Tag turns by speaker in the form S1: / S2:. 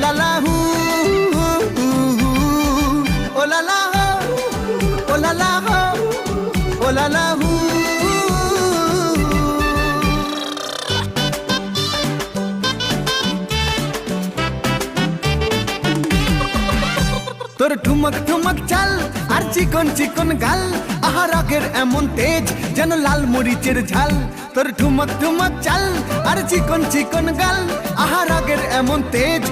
S1: Ooh la la হো হু ওলালা হো ওলালা হো ওলালা হু তোর ঠুমক ঠুমক চাল আর চিকন চিকন গাল। আহার আগের এমন তেজ যেন লাল মরিচের ঝাল। তোর ঠুমক ঠুমক চাল আর চিকন চিকন গাল। আহার আগের এমন তেজ